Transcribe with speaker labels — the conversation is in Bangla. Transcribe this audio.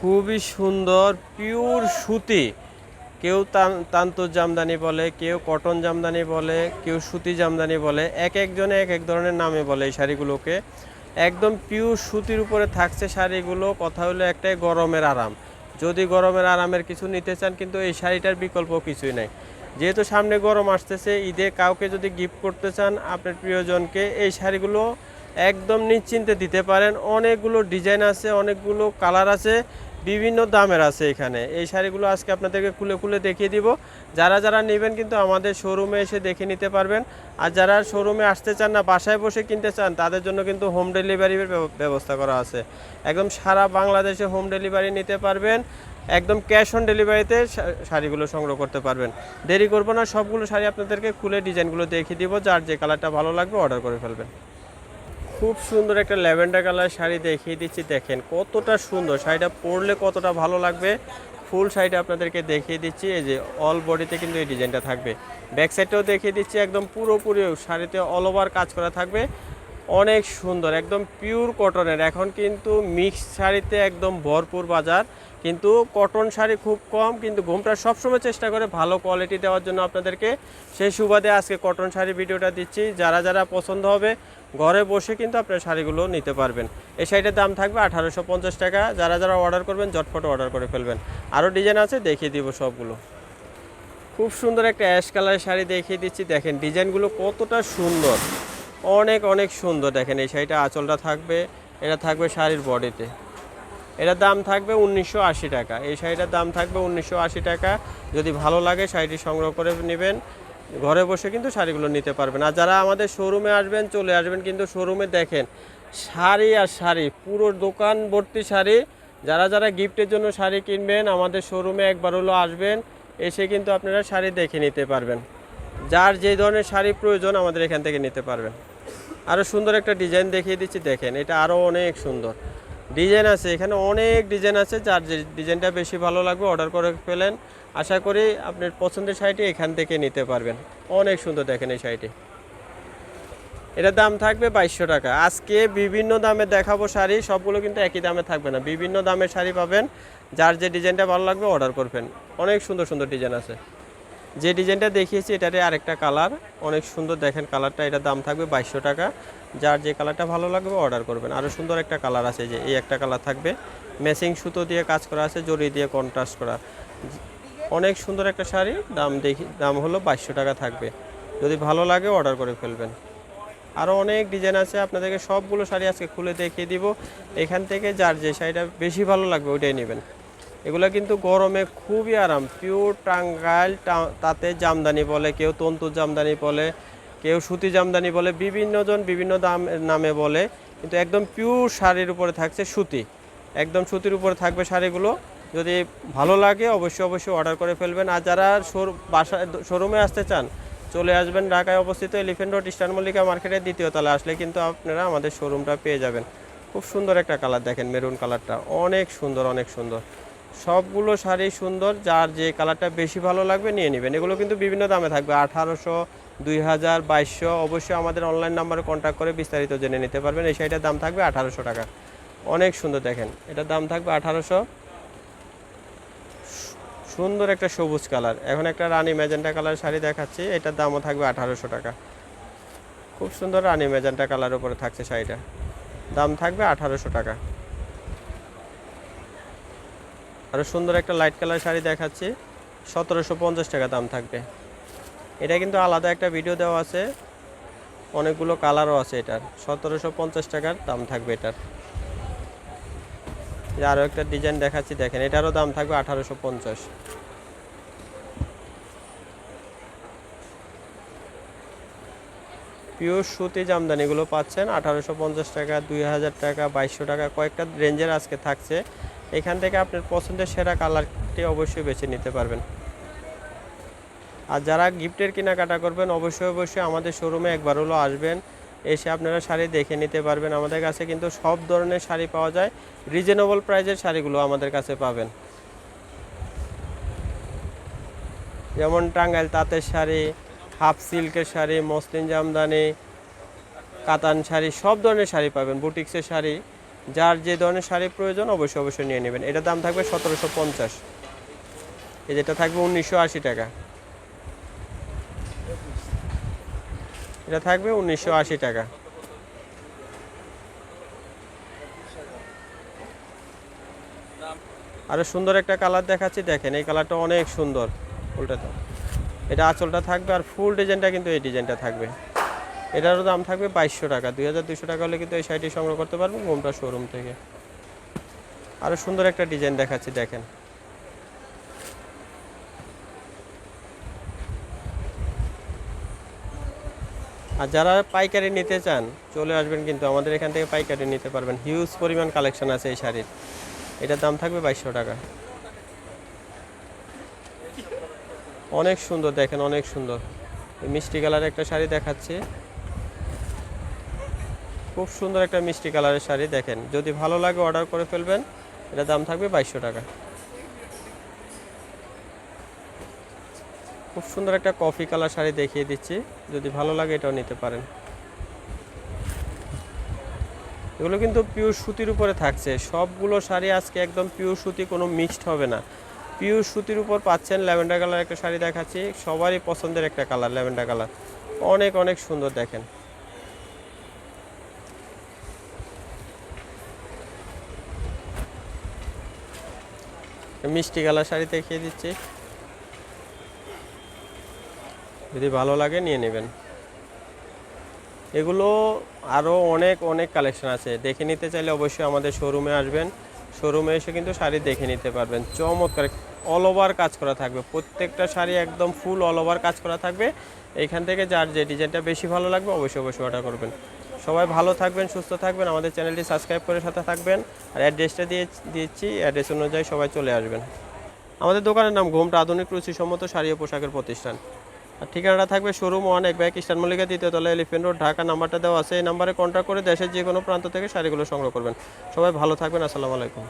Speaker 1: খুবই সুন্দর পিওর সুতি। কেউ তান- তান্তর জামদানি বলে, কেউ কটন জামদানি বলে, কেউ সুতি জামদানি বলে, এক একজনে এক এক ধরনের নামে বলে এই শাড়িগুলোকে। একদম পিওর সুতির উপরে থাকছে শাড়িগুলো, কথা হলো একটাই গরমের আরাম। যদি গরমের আরামের কিছু নিতে চান, কিন্তু এই শাড়িটার বিকল্প কিছুই নাই। যেহেতু সামনে গরম আসতেছে, ঈদে কাউকে যদি গিফট করতে চান, আপনার প্রিয়জনকে এই শাড়িগুলো একদম নিশ্চিন্তে দিতে পারেন। অনেকগুলো ডিজাইন আছে, অনেকগুলো কালার আছে। বিভিন্ন দামের আছে এখানে। এই শাড়িগুলো আজকে আপনাদেরকে খুলে খুলে দেখিয়ে দিব। যারা যারা নেবেন কিন্তু আমাদের শোরুমে এসে দেখে নিতে পারবেন। আর যারা শোরুমে আসতে চান না, বাসায় বসে কিনতে চান, তাদের জন্য কিন্তু হোম ডেলিভারির ব্যবস্থা করা আছে। একদম সারা বাংলাদেশে হোম ডেলিভারি নিতে পারবেন। একদম ক্যাশ অন ডেলিভারিতে শাড়িগুলো সংগ্রহ করতে পারবেন। দেরি করব না, সবগুলো শাড়ি আপনাদেরকে খুলে ডিজাইনগুলো দেখিয়ে দিব। যার যে কালারটা ভালো লাগবে অর্ডার করে ফেলবেন। খুব সুন্দর একটা ল্যাভেন্ডার কালার শাড়ি দেখিয়ে দিচ্ছি, দেখেন কতটা সুন্দর। শাড়িটা পরলে কতটা ভালো লাগবে, ফুল শাড়িটা আপনাদেরকে দেখিয়ে দিচ্ছি, এই যে অল বডিতে কিন্তু এই ডিজাইনটা থাকবে। ব্যাক সাইডটাও দেখিয়ে দিচ্ছি, একদম পুরোপুরি শাড়িতে অল ওভার কাজ করা থাকবে। অনেক সুন্দর, একদম পিওর কটনের এখন কিন্তু মিক্স শাড়িতে একদম ভরপুর বাজার, কিন্তু কটন শাড়ি খুব কম, কিন্তু ঘুমটা সবসময় চেষ্টা করে ভালো কোয়ালিটি দেওয়ার জন্য আপনাদেরকে। সেই সুবাদে আজকে কটন শাড়ি ভিডিওটা দিচ্ছি। যারা যারা পছন্দ হবে ঘরে বসে কিন্তু আপনার শাড়িগুলো নিতে পারবেন। এই শাড়িটার দাম থাকবে আঠারোশো পঞ্চাশ টাকা। যারা যারা অর্ডার করবেন জটফট অর্ডার করে ফেলবেন। আরও ডিজাইন আছে, দেখিয়ে দিব সবগুলো। খুব সুন্দর একটা অ্যাশ কালারের শাড়ি দেখিয়ে দিচ্ছি। দেখেন, ডিজাইনগুলো কতটা সুন্দর। অনেক অনেক সুন্দর। দেখেন, এই শাড়িটা আঁচলটা থাকবে। এটা থাকবে শাড়ির বডিতে। এটার দাম থাকবে উনিশশো আশি টাকা। এই শাড়িটার দাম থাকবে উনিশশো আশি টাকা। যদি ভালো লাগে, শাড়িটি সংগ্রহ করে নেবেন। ঘরে বসে কিন্তু শাড়িগুলো নিতে পারবেন। আর যারা আমাদের শোরুমে আসবেন, চলে আসবেন কিন্তু শোরুমে দেখেন, শাড়ি আর শাড়ি, পুরো দোকান ভর্তি শাড়ি। যারা যারা গিফটের জন্য শাড়ি কিনবেন, আমাদের শোরুমে একবার হলো আসবেন, এসে কিন্তু আপনারা শাড়ি দেখে নিতে পারবেন। যার যে ধরনের শাড়ি প্রয়োজন আমাদের এখান থেকে নিতে পারবেন। আরও সুন্দর একটা ডিজাইন দেখিয়ে দিচ্ছি, দেখেন, এটা আরও অনেক সুন্দর। ডিজাইন আছে, এখানে অনেক ডিজাইন আছে, যার যে ডিজাইনটা বেশি ভালো লাগবে অর্ডার করে ফেলেন। আশা করি আপনার পছন্দের শাড়িটি এখান থেকে নিতে পারবেন। অনেক সুন্দর দেখেন এই শাড়িটি। এটার দাম থাকবে বাইশশো টাকা। আজকে বিভিন্ন দামে দেখাবো শাড়ি, সবগুলো কিন্তু একই দামে থাকবে না। বিভিন্ন দামের শাড়ি পাবেন, যার যে ডিজাইনটা ভালো লাগবে অর্ডার করবেন। অনেক সুন্দর সুন্দর ডিজাইন আছে। যে ডিজাইনটা দেখিয়েছি এটারে আরেকটা কালার। অনেক সুন্দর দেখেন কালারটা, এটার দাম থাকবে বাইশশো টাকা। যার যে কালারটা ভালো লাগবে, অর্ডার করবেন। আরও সুন্দর একটা কালার আছে যে, এই একটা কালার থাকবে। ম্যাচিং সুতো দিয়ে কাজ করা আছে, জড়ি দিয়ে কন্ট্রাস্ট করা। অনেক সুন্দর একটা শাড়ি, দাম দেখি, দাম হলো বাইশশো টাকা থাকবে। যদি ভালো লাগে, অর্ডার করে ফেলবেন। আরও অনেক ডিজাইন আছে, আপনাদেরকে সবগুলো শাড়ি আজকে খুলে দেখিয়ে দিব। এখান থেকে যার যে শাড়িটা বেশি ভালো লাগবে, ওইটাই নেবেন। এগুলো কিন্তু গরমে খুবই আরাম। পিওর টাঙ্গাইল তাতে জামদানি বলে, কেউ তন্তু জামদানি বলে, কেউ সুতি জামদানি বলে বিভিন্ন জন বিভিন্ন দাম, নামে বলে। কিন্তু একদম পিওর শাড়ির উপরে থাকছে সুতি। একদম সুতির উপরে থাকবে শাড়িগুলো। যদি ভালো লাগে, অবশ্যই অবশ্যই অর্ডার করে ফেলবেন। আর যারা বাসা শোরুমে আসতে চান, চলে আসবেন ঢাকায় অবস্থিত এলিফেন্ট রোড ইস্টার্ন মল্লিকা মার্কেটের দ্বিতীয় তলা আসলে কিন্তু আপনারা আমাদের শোরুমটা পেয়ে যাবেন। খুব সুন্দর একটা কালার দেখেন মেরুন কালারটা অনেক সুন্দর অনেক সুন্দর। সবগুলো শাড়ি সুন্দর, যার যে কালারটা বেশি ভালো লাগবে নিয়ে নেবেন। এগুলো কিন্তু বিভিন্ন দামে থাকবে, আঠারোশো, দুই হাজার, বাইশশো। অবশ্যই আমাদের অনলাইন নাম্বারে কন্ট্যাক্ট করে বিস্তারিত জেনে নিতে পারবেন। এই শাড়িটার দাম থাকবে আঠারোশো টাকা। অনেক সুন্দর দেখেন, এটার দাম থাকবে আঠারোশো। সুন্দর একটা সবুজ কালার। এখন একটা রানী ম্যাজেন্টা কালার শাড়ি দেখাচ্ছি, এটার দামও থাকবে আঠারোশো টাকা। খুব সুন্দর রানী ম্যাজেন্টা কালার উপরে থাকছে শাড়িটা। দাম থাকবে আঠারোশো টাকা। আরও সুন্দর একটা লাইট কালার শাড়ি দেখাচ্ছি। সতেরোশো পঞ্চাশ টাকা দাম থাকবে। এটা কিন্তু আলাদা একটা ভিডিও দেওয়া আছে। অনেকগুলো কালারও আছে এটার। সতেরোশো পঞ্চাশ টাকার দাম থাকবে এটার। আরও একটা ডিজাইন দেখাচ্ছি, দেখেন, এটারও দাম থাকবে আঠারোশো পঞ্চাশ। পিওর সুতি জামদানিগুলো পাচ্ছেন আঠারোশো পঞ্চাশ টাকা, দুই হাজার টাকা, বাইশশো টাকা। কয়েকটা রেঞ্জের আজকে থাকছে। এখান থেকে আপনার পছন্দের সেরা কালারটি অবশ্যই বেছে নিতে পারবেন। আর যারা গিফটের কেনাকাটা করবেন, অবশ্যই অবশ্যই আমাদের শোরুমে একবার হলো আসবেন। এসে আপনারা শাড়ি দেখে নিতে পারবেন। আমাদের কাছে কিন্তু সব ধরনের শাড়ি পাওয়া যায়। রিজনেবল প্রাইজের শাড়িগুলো আমাদের কাছে পাবেন। যেমন টাঙ্গাইল তাঁতের শাড়ি, হাফ সিল্কের শাড়ি, মসলিন জামদানি, কাতান শাড়ি, সব ধরনের শাড়ি পাবেন। বুটিক্সের শাড়ি যার যে ধরনের শাড়ি প্রয়োজন অবশ্যই অবশ্যই নিয়ে নেবেন। এটার দাম থাকবে সতেরোশো পঞ্চাশ। এই যেটা থাকবে উনিশশো আশি টাকা। এটা থাকবে উনিশশো আশি টাকা। আরও সুন্দর একটা কালার দেখাচ্ছি, দেখেন এই কালারটা অনেক সুন্দর উল্টাটা এটা আঁচলটা থাকবে আর ফুল ডিজাইনটা কিন্তু এই ডিজাইনটা থাকবে। এটারও দাম থাকবে বাইশশো টাকা। দুই হাজার দুশো টাকা হলে কিন্তু এই শাড়িটি সংগ্রহ করতে পারবেন গোমটা শোরুম থেকে। আরও সুন্দর একটা ডিজাইন দেখাচ্ছি, দেখেন। আর যারা পাইকারি নিতে চান, চলে আসবেন কিন্তু আমাদের এখান থেকে পাইকারি নিতে পারবেন। হিউজ পরিমাণ কালেকশন আছে এই শাড়ির। এটার দাম থাকবে বাইশশো টাকা। অনেক সুন্দর, দেখেন অনেক সুন্দর। মিষ্টি কালারের একটা শাড়ি দেখাচ্ছি। খুব সুন্দর একটা মিষ্টি কালারের শাড়ি, দেখেন। যদি ভালো লাগে অর্ডার করে ফেলবেন, এটা দাম থাকবে বাইশশো টাকা। খুব সুন্দর একটা কফি কালার শাড়ি দেখিয়ে দিচ্ছি। যদি ভালো লাগে, এটাও নিতে পারেন। এগুলো কিন্তু পিওর সুতির উপরে থাকছে। সবগুলো শাড়ি আজকে একদম পিওর সুতি, কোনো মিক্সড হবে না। পিওর সুতির উপর পাচ্ছেন ল্যাভেন্ডার কালার একটা শাড়ি দেখাচ্ছি। সবারই পছন্দের একটা কালার, ল্যাভেন্ডার কালার। অনেক অনেক সুন্দর দেখেন। মিষ্টি কালার শাড়ি দেখিয়ে দিচ্ছি। যদি ভালো লাগে নিয়ে নেবেন। এগুলো আরও অনেক অনেক কালেকশন আছে। দেখে নিতে চাইলে অবশ্যই আমাদের শোরুমে আসবেন। শোরুমে এসে কিন্তু শাড়ি দেখে নিতে পারবেন। চমৎকার অল ওভার কাজ করা থাকবে। প্রত্যেকটা শাড়ি একদম ফুল অল ওভার কাজ করা থাকবে। এখান থেকে যার যে ডিজাইনটা বেশি ভালো লাগবে, অবশ্যই অবশ্যই অর্ডার করবেন। সবাই ভালো থাকবেন, সুস্থ থাকবেন। আমাদের চ্যানেলটি সাবস্ক্রাইব করে সাথে থাকবেন। আর অ্যাড্রেসটা দিয়ে দিচ্ছি, অ্যাড্রেস অনুযায়ী সবাই চলে আসবেন। আমাদের দোকানের নাম ঘোমটা আধুনিক রুচিসম্মত শাড়ি ও পোশাকের প্রতিষ্ঠান। আর ঠিকানাটা থাকবে শোরুম ওয়ান, এক ব্যাগ ইস্টান মল্লিকা দ্বিতীয় তলা এলিফেন্ট রোড, ঢাকা। নাম্বারটা দেওয়া আছে এই নাম্বারে কন্ট্যাক্ট করে দেশের যে কোনো প্রান্ত থেকে শাড়িগুলো সংগ্রহ করবেন। সবাই ভালো থাকবেন, আসসালামু আলাইকুম।